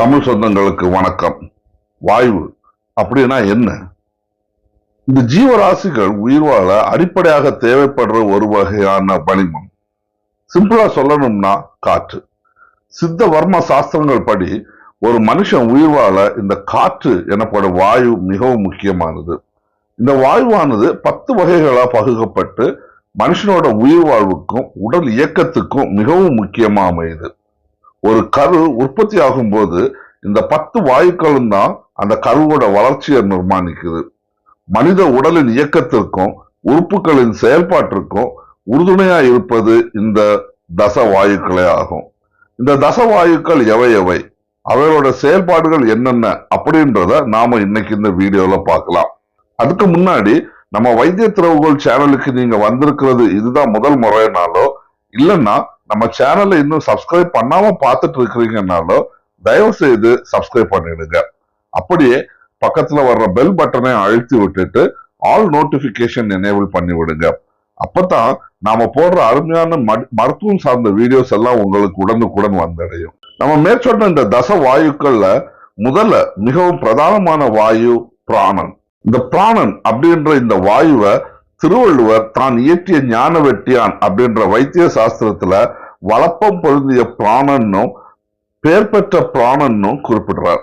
தமிழ் சொந்தங்களுக்கு வணக்கம். வாயு அப்படின்னா என்ன? இந்த ஜீவராசிகள் உயிர் வாழ அடிப்படையாக தேவைப்படுற ஒரு வகையான வளிமம். சிம்பிளா சொல்லணும்னா காற்று. சித்த வர்ம சாஸ்திரங்கள் படி ஒரு மனுஷன் உயிர் வாழ இந்த காற்று எனப்படும் வாயு மிகவும் முக்கியமானது. இந்த வாயுவானது பத்து வகைகளா பகுக்கப்பட்டு மனுஷனோட உயிர் வாழ்வுக்கும் உடல் இயக்கத்துக்கும் மிகவும் முக்கியமா அமையுது. ஒரு கரு உற்பத்தி ஆகும் போது இந்த பத்து வாயுக்களும் தான் அந்த கருவோட வளர்ச்சியை நிர்மாணிக்குது. மனித உடலின் இயக்கத்திற்கும் உறுப்புகளின் செயல்பாட்டிற்கும் உறுதுணையா இருப்பது இந்த தச வாயுக்களே ஆகும். இந்த தச வாயுக்கள் எவை எவை? அவைகளோட செயல்பாடுகள் என்னென்ன? அப்படின்றத நாம இன்னைக்கு இந்த வீடியோல பார்க்கலாம். அதுக்கு முன்னாடி நம்ம வைத்திய திறவுகோல் சேனலுக்கு நீங்க வந்திருக்கிறது இதுதான் முதல் முறையினாலோ இல்லைன்னா நம்ம சேனலை இன்னும் சப்ஸ்கிரைப் பண்ணாம பார்த்துட்டு இருக்கிறீங்கனாலும் தயவு செய்து சப்ஸ்கிரைப் பண்ணிடுங்க. அப்படியே பக்கத்துல வர்ற பெல் பட்டனை அழுத்தி விட்டுட்டு ஆல் நோட்டிபிகேஷன் எனேபிள் பண்ணி விடுங்க அப்பதான் நாம போடுற அருமையான ம- மருத்துவம் சார்ந்த வீடியோஸ் எல்லாம் உங்களுக்கு உடனுக்குடன் வந்தடையும். நம்ம மேற்சொன்ன இந்த தச வாயுக்கள்ல முதல்ல மிகவும் பிரதானமான வாயு பிராணன். இந்த பிராணன் அப்படின்ற இந்த வாயுவை திருவள்ளுவர் தான் இயற்றிய ஞான வெட்டியான் அப்படின்ற வைத்திய சாஸ்திரத்துல வளப்பம் பொருந்திய பிராணன்னும் பேர் பெற்ற பிராணன்னும் குறிப்பிடுறார்.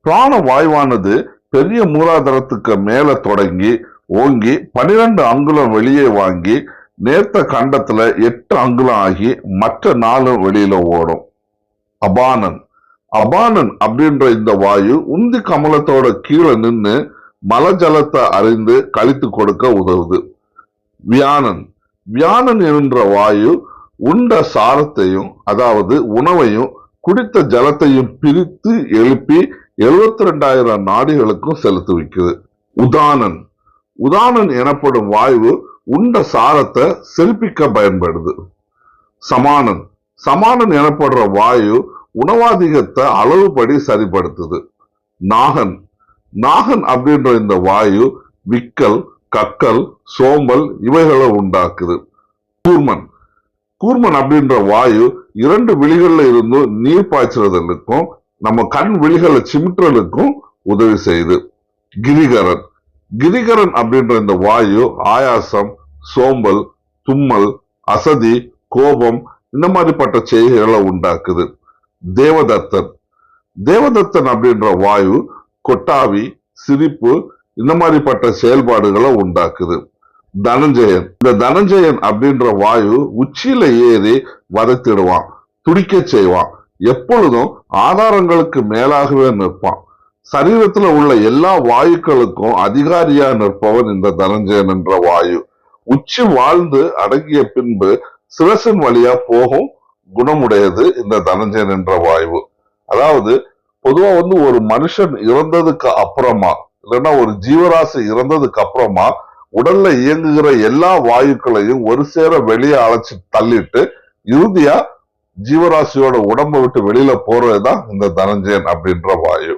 பிராண வாயுவானது பெரிய மூலாதாரத்துக்கு மேல தொடங்கி ஓங்கி பனிரெண்டு அங்குலம் வெளியே வாங்கி நேர்த்த கண்டத்துல எட்டு அங்குலம் ஆகி மற்ற நாலும் வெளியில ஓடும். அபானன். அபானன் அப்படின்ற இந்த வாயு உந்தி கமலத்தோட கீழே நின்று மலஜலத்தை அறிந்து கழித்து கொடுக்க உதவுது. வியானன். வியானன் என்ற வாயு உண்ட சாரத்தையும் அதாவது உணவையும் குடித்த ஜலத்தையும் பிரித்து எழுப்பி எழுபத்தி ரெண்டாயிரம் நாடிகளுக்கும் செலுத்தி வைக்குது உதானன். உதானன் எனப்படும் வாயு உண்ட சாரத்தை செலுப்பிக்க பயன்படுது. சமானன். சமானன் எனப்படுற வாயு உணவாதிகத்தை அளவுபடி சரிப்படுத்துது. நாகன். நாகன் அப்படின்ற இந்த வாயு விக்கல் கக்கல் சோம்பல் இவைகளை உண்டாக்குது. கூர்மன். கூர்மன் அப்படின்ற வாயு இரண்டு விழிகள்ல இருந்தும் நீர் பாய்ச்சுறதுக்கும் நம்ம கண் விழிகளை சிமிட்டுறதுக்கும் உதவி செய்யுது. கிரிகரன். கிரிகரன் அப்படின்ற இந்த வாயு ஆயாசம் சோம்பல் தும்மல் அசதி கோபம் இந்த மாதிரிப்பட்ட செய்கைகளை உண்டாக்குது. தேவதத்தன். தேவதத்தன் அப்படின்ற வாயு கொட்டாவி சிரிப்பு இந்த மாதிரிப்பட்ட செயல்பாடுகளை உண்டாக்குது. தனஞ்சயன். இந்த தனஞ்சயன் அப்படின்ற வாயு உச்சியில ஏறி வதைத்திடுவான் துடிக்க செய்வான். எப்பொழுதும் ஆதாரங்களுக்கு மேலாகவே நிற்பான். சரீரத்துல உள்ள எல்லா வாயுக்களுக்கும் அதிகாரியா நிற்பவன் இந்த தனஞ்சயன் என்ற வாயு. உச்சி வாழ்ந்து அடங்கிய பின்பு சிரசின் வழியா போகும் குணமுடையது இந்த தனஞ்சயன் என்ற வாயு. அதாவது பொதுவா வந்து ஒரு மனுஷன் இறந்ததுக்கு அப்புறமா இல்லைன்னா ஒரு ஜீவராசி இறந்ததுக்கு அப்புறமா உடல்ல இயங்குகிற எல்லா வாயுக்களையும் ஒரு சேர வெளியே அழைச்சு தள்ளிட்டு இறுதியா ஜீவராசியோட உடம்பை விட்டு வெளியில போறதுதான் இந்த தனஞ்சயன் அப்படின்ற வாயு.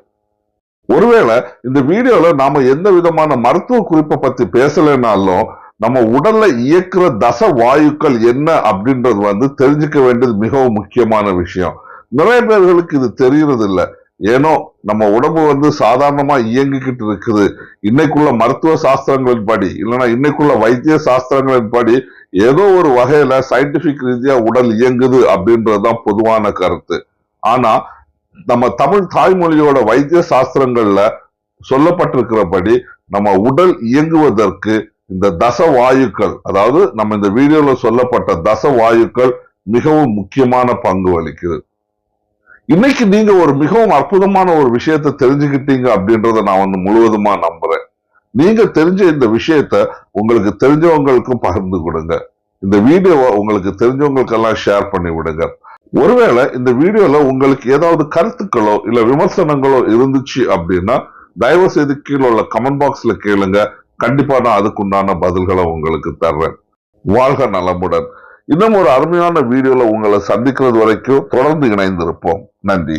ஒருவேளை இந்த வீடியோல நாம எந்த விதமான மருத்துவ குறிப்பை பத்தி பேசலைனாலும் நம்ம உடல்ல இயக்குற தச வாயுக்கள் என்ன அப்படின்றது வந்து தெரிஞ்சுக்க வேண்டியது மிகவும் முக்கியமான விஷயம். நிறைய பேர்களுக்கு இது தெரியறது இல்ல ஏனோ நம்ம உடம்பு வந்து சாதாரணமா இயங்கிக்கிட்டு இருக்குது. இன்னைக்குள்ள மருத்துவ சாஸ்திரங்களின் படி இல்லைன்னா இன்னைக்குள்ள வைத்திய சாஸ்திரங்களின் படி ஏதோ ஒரு வகையில சயின்டிபிக் ரீதியா உடல் இயங்குது அப்படின்றதுதான் பொதுவான கருத்து. ஆனா நம்ம தமிழ் தாய்மொழியோட வைத்திய சாஸ்திரங்கள்ல சொல்லப்பட்டிருக்கிறபடி நம்ம உடல் இயங்குவதற்கு இந்த தச வாயுக்கள் அதாவது நம்ம இந்த வீடியோல சொல்லப்பட்ட தச வாயுக்கள் மிகவும் முக்கியமான பங்கு வகிக்குது. இன்னைக்கு நீங்க ஒரு மிகவும் அற்புதமான ஒரு விஷயத்தை தெரிஞ்சுக்கிட்டீங்க அப்படின்றத நான் வந்து முழுவதுமா நம்புறேன். நீங்க தெரிஞ்ச இந்த விஷயத்த உங்களுக்கு தெரிஞ்சவங்களுக்கும் பகிர்ந்து கொடுங்க. இந்த வீடியோவை உங்களுக்கு தெரிஞ்சவங்களுக்கெல்லாம் ஷேர் பண்ணி விடுங்க. ஒருவேளை இந்த வீடியோல உங்களுக்கு ஏதாவது கருத்துக்களோ இல்ல விமர்சனங்களோ இருந்துச்சு அப்படின்னா தயவு செய்து கீழே உள்ள கமெண்ட் பாக்ஸ்ல கேளுங்க. கண்டிப்பா நான் அதுக்குண்டான பதில்களை உங்களுக்கு தர்றேன். வாழ்க நலமுடன். இன்னும் ஒரு அருமையான வீடியோல உங்களை சந்திக்கிறது வரைக்கும் தொடர்ந்து இணைந்திருப்போம். நன்றி.